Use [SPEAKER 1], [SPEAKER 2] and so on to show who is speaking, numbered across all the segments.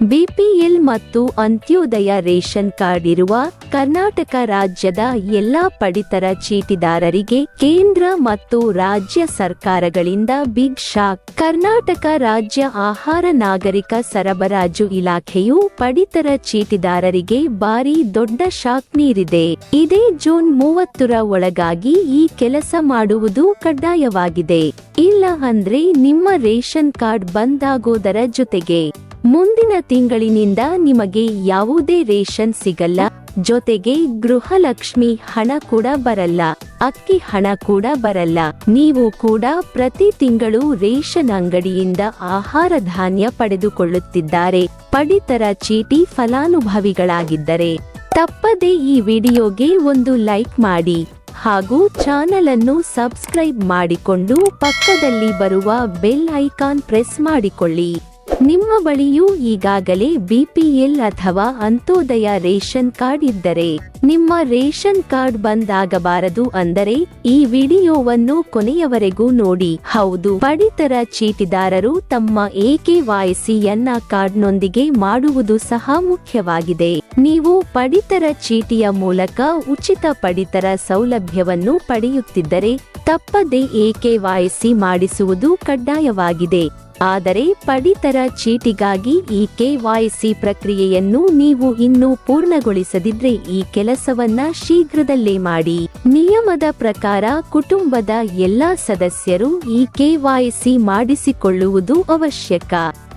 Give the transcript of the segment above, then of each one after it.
[SPEAKER 1] BPL ಮತ್ತು Antyodaya ration card ಇರುವ ಕರ್ನಾಟಕ ರಾಜ್ಯದ ಎಲ್ಲಾ ಪಡಿತರ ಚೀಟಿದಾರರಿಗೆ ಕೇಂದ್ರ ಮತ್ತು ರಾಜ್ಯ ಸರ್ಕಾರಗಳಿಂದ ಬಿಗ್ ಶಾಕ್ ಕರ್ನಾಟಕ ರಾಜ್ಯ ಆಹಾರ ನಾಗರಿಕ ಸರಬರಾಜು ಇಲಾಖೆಯು ಪಡಿತರ ಚೀಟಿದಾರರಿಗೆ ಭಾರಿ ದೊಡ್ಡ ಶಾಕ್ ನೀಡಿದೆ ಇದೇ ಜೂನ್ ಮೂವತ್ತರ ಒಳಗಾಗಿ ಈ ಕೆಲಸ ಮಾಡುವುದು ಕಡ್ಡಾಯವಾಗಿದೆ. ಇಲ್ಲ ಅಂದ್ರೆ ನಿಮ್ಮ ರೇಷನ್ ಕಾರ್ಡ್ ಬಂದಾಗೋದರ ಜೊತೆಗೆ ಮುಂದಿನ ತಿಂಗಳಿನಿಂದ ನಿಮಗೆ ಯಾವುದೇ ರೇಷನ್ ಸಿಗಲ್ಲ. ಜೊತೆಗೆ ಗೃಹಲಕ್ಷ್ಮಿ ಹಣ ಕೂಡ ಬರಲ್ಲ. ಅಕ್ಕಿ ಹಣ ಕೂಡ ಬರಲ್ಲ. ನೀವು ಕೂಡ ಪ್ರತಿ ತಿಂಗಳು ರೇಷನ್ ಅಂಗಡಿಯಿಂದ ಆಹಾರ ಧಾನ್ಯ ಪಡೆದುಕೊಳ್ಳುತ್ತಿದ್ದಾರೆ. ಪಡಿತರ ಚೀಟಿ ಫಲಾನುಭವಿಗಳಾಗಿದ್ದರೆ ತಪ್ಪದೇ ಈ ವಿಡಿಯೋಗೆ ಒಂದು ಲೈಕ್ ಮಾಡಿ. ಹಾಗೂ ಚಾನಲ್ ಅನ್ನು ಸಬ್ಸ್ಕ್ರೈಬ್ ಮಾಡಿಕೊಂಡು ಪಕ್ಕದಲ್ಲಿ ಬರುವ ಬೆಲ್ ಐಕಾನ್ ಪ್ರೆಸ್ ಮಾಡಿಕೊಳ್ಳಿ. ನಿಮ್ಮ ಬಳಿಯೂ ಈಗಾಗಲೇ ಬಿಪಿಎಲ್ ಅಥವಾ ಅಂತೋದಯ ರೇಷನ್ ಕಾರ್ಡ್ ಇದ್ದರೆ, ನಿಮ್ಮ ರೇಷನ್ ಕಾರ್ಡ್ ಬಂದ್ ಆಗಬಾರದು ಅಂದರೆ ಈ ವಿಡಿಯೋವನ್ನು ಕೊನೆಯವರೆಗೂ ನೋಡಿ. ಹೌದು, ಪಡಿತರ ಚೀಟಿದಾರರು ತಮ್ಮ ಎಕೆವಾಯ್ಸಿಯನ್ನ ಕಾರ್ಡ್ನೊಂದಿಗೆ ಮಾಡುವುದು ಸಹ ಮುಖ್ಯವಾಗಿದೆ. ನೀವು ಪಡಿತರ ಚೀಟಿಯ ಮೂಲಕ ಉಚಿತ ಪಡಿತರ ಸೌಲಭ್ಯವನ್ನು ಪಡೆಯುತ್ತಿದ್ದರೆ, ತಪ್ಪದೇ ಎಕೆ ವಾಯಿಸಿ ಮಾಡಿಸುವುದು ಕಡ್ಡಾಯವಾಗಿದೆ. ಆದರೆ ಪಡಿತರ ಚೀಟಿಗಾಗಿ ಈ ಕೆವೈಸಿ ಪ್ರಕ್ರಿಯೆಯನ್ನು ನೀವು ಇನ್ನೂ ಪೂರ್ಣಗೊಳಿಸದಿದ್ರೆ ಈ ಕೆಲಸವನ್ನ ಶೀಘ್ರದಲ್ಲೇ ಮಾಡಿ. ನಿಯಮದ ಪ್ರಕಾರ ಕುಟುಂಬದ ಎಲ್ಲಾ ಸದಸ್ಯರು ಈ ಕೆವೈಸಿ ಮಾಡಿಸಿಕೊಳ್ಳುವುದು ಅವಶ್ಯಕ.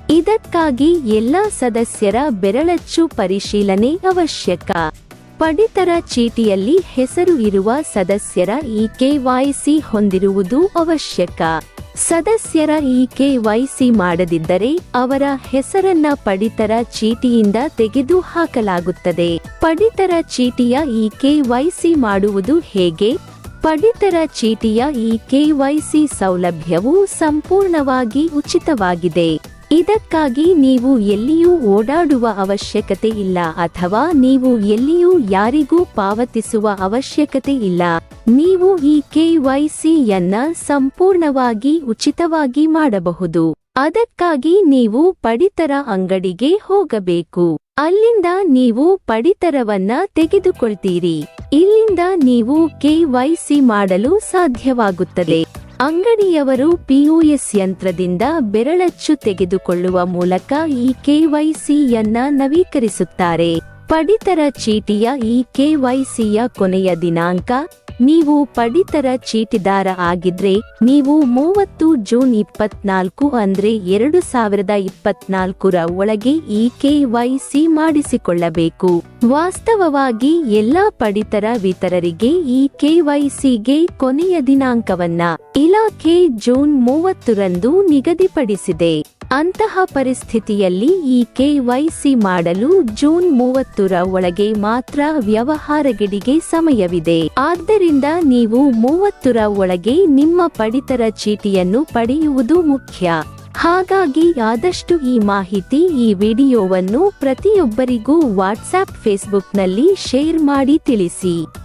[SPEAKER 1] ಇದಕ್ಕಾಗಿ ಎಲ್ಲಾ ಸದಸ್ಯರ ಬೆರಳಚ್ಚು ಪರಿಶೀಲನೆ ಅವಶ್ಯಕ. ಪಡಿತರ ಚೀಟಿಯಲ್ಲಿ ಹೆಸರು ಇರುವ ಸದಸ್ಯರ ಈ ಕೆವೈಸಿ ಹೊಂದಿರುವುದು ಅವಶ್ಯಕ. ಸದಸ್ಯರ ಈ ಕೆವೈಸಿ ಮಾಡದಿದ್ದರೆ ಅವರ ಹೆಸರನ್ನ ಪಡಿತರ ಚೀಟಿಯಿಂದ ತೆಗೆದು ಹಾಕಲಾಗುತ್ತದೆ. ಪಡಿತರ ಚೀಟಿಯ ಈ ಕೆವೈಸಿ ಮಾಡುವುದು ಹೇಗೆ? ಪಡಿತರ ಚೀಟಿಯ ಈ ಕೆವೈಸಿ ಸೌಲಭ್ಯವು ಸಂಪೂರ್ಣವಾಗಿ ಉಚಿತವಾಗಿದೆ. ಇದಕ್ಕಾಗಿ ನೀವು ಎಲ್ಲಿಯೂ ಓಡಾಡುವ ಅವಶ್ಯಕತೆ ಇಲ್ಲ ಅಥವಾ ನೀವು ಎಲ್ಲಿಯೂ ಯಾರಿಗೂ ಪಾವತಿಸುವ ಅವಶ್ಯಕತೆ ಇಲ್ಲ. ನೀವು ಈ ಕೆವೈಸಿಯನ್ನ ಸಂಪೂರ್ಣವಾಗಿ ಉಚಿತವಾಗಿ ಮಾಡಬಹುದು. ಅದಕ್ಕಾಗಿ ನೀವು ಪಡಿತರ ಅಂಗಡಿಗೆ ಹೋಗಬೇಕು. ಅಲ್ಲಿಂದ ನೀವು ಪಡಿತರವನ್ನ ತೆಗೆದುಕೊಳ್ತೀರಿ. ಇಲ್ಲಿಂದ ನೀವು ಕೆವೈಸಿ ಮಾಡಲು ಸಾಧ್ಯವಾಗುತ್ತದೆ. ಅಂಗಡಿಯವರು ಪಿಯುಎಸ್ ಯಂತ್ರದಿಂದ ಬೆರಳಚ್ಚು ತೆಗೆದುಕೊಳ್ಳುವ ಮೂಲಕ ಈ ಕೆವೈಸಿಯನ್ನ ನವೀಕರಿಸುತ್ತಾರೆ. ಪಡಿತರ ಚೀಟಿಯ ಈ ಕೆವೈಸಿಯ ಕೊನೆಯ ದಿನಾಂಕ ನೀವು ಪಡಿತರ ಚೀಟಿದಾರ ಆಗಿದ್ರೆ ನೀವು ಮೂವತ್ತು ಜೂನ್ ಇಪ್ಪತ್ನಾಲ್ಕು ಅಂದ್ರೆ ಎರಡು ಸಾವಿರದ ಇಪ್ಪತ್ನಾಲ್ಕರ ಒಳಗೆ ಈ ಕೆವೈಸಿ ಮಾಡಿಸಿಕೊಳ್ಳಬೇಕು. ವಾಸ್ತವವಾಗಿ ಎಲ್ಲಾ ಪಡಿತರ ವಿತರರಿಗೆ ಈ ಕೆವೈಸಿಗೆ ಕೊನೆಯ ದಿನಾಂಕವನ್ನ ಇಲಾಖೆ ಜೂನ್ ಮೂವತ್ತರಂದು ನಿಗದಿಪಡಿಸಿದೆ. ಅಂತಹ ಪರಿಸ್ಥಿತಿಯಲ್ಲಿ ಈ ಕೆವೈಸಿ ಮಾಡಲು ಜೂನ್ ಮೂವತ್ತರ ಒಳಗೆ ಮಾತ್ರ ವ್ಯವಹಾರಗಳಿಗೆ ಸಮಯವಿದೆ. ಆದ್ದರಿಂದ ನೀವು ಮೂವತ್ತರ ಒಳಗೆ ನಿಮ್ಮ ಪಡಿತರ ಚೀಟಿಯನ್ನು ಪಡೆಯುವುದು ಮುಖ್ಯ. ಹಾಗಾಗಿ ಆದಷ್ಟು ಈ ಮಾಹಿತಿ ಈ ವಿಡಿಯೋವನ್ನು ಪ್ರತಿಯೊಬ್ಬರಿಗೂ ವಾಟ್ಸ್ಆಪ್ ಫೇಸ್ಬುಕ್ನಲ್ಲಿ ಶೇರ್ ಮಾಡಿ ತಿಳಿಸಿ.